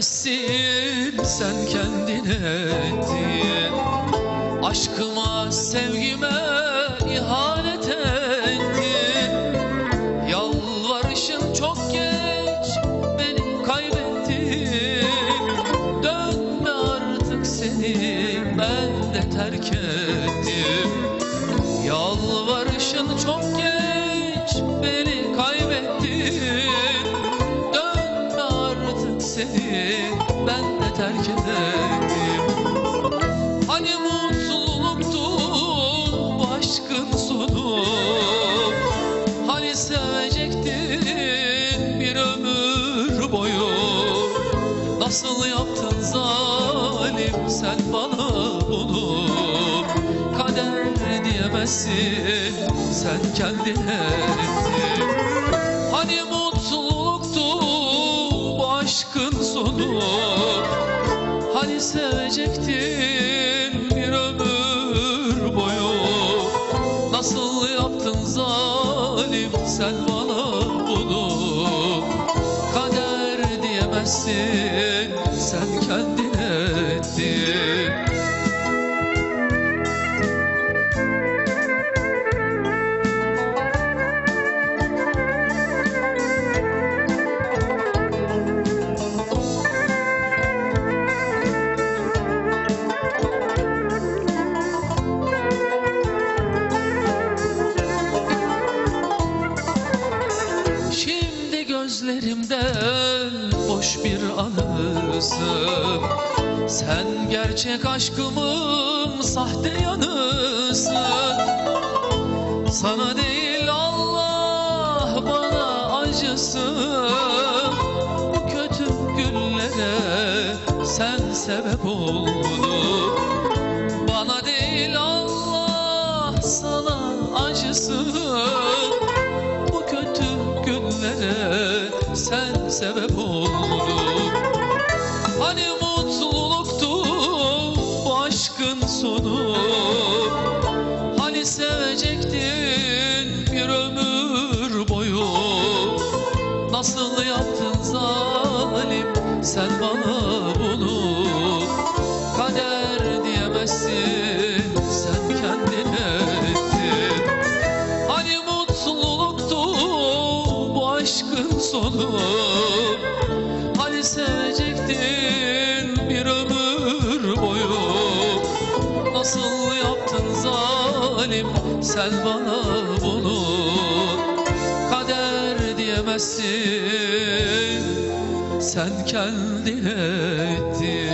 diyemezsin sen kendine ettin Aşkıma sevgime ihanet ettin. Yalvarışın çok geç beni kaybettin. Dönme artık seni ben de terk ettim. Yalvarışın çok geç beni sevecektin bir ömür boyu. Nasıl yaptın zalim sen bana bunu? Kader diyemezsin sen kendine ettin. Hani mutluluktu bu aşkın sonu? Hani sevecektin bir ömür boyu? Nasıl yaptın zalim sen bana bunu Kader diyemezsin sen kendine gözlerimde boş bir anısın. Sen gerçek aşkımın sahte yanısın. Sana değil Allah bana acısın. Bu kötü günlere sen sebep oldun sebep oldun Hani mutluluktu bu aşkın sonu. Hani sevecektin bir ömür boyu. Nasıl yaptın zalim sen bana bunu sonu Hani sevecektin bir ömür boyu. Nasıl yaptın zalim sen bana bunu? Kader diyemezsin sen kendine ettin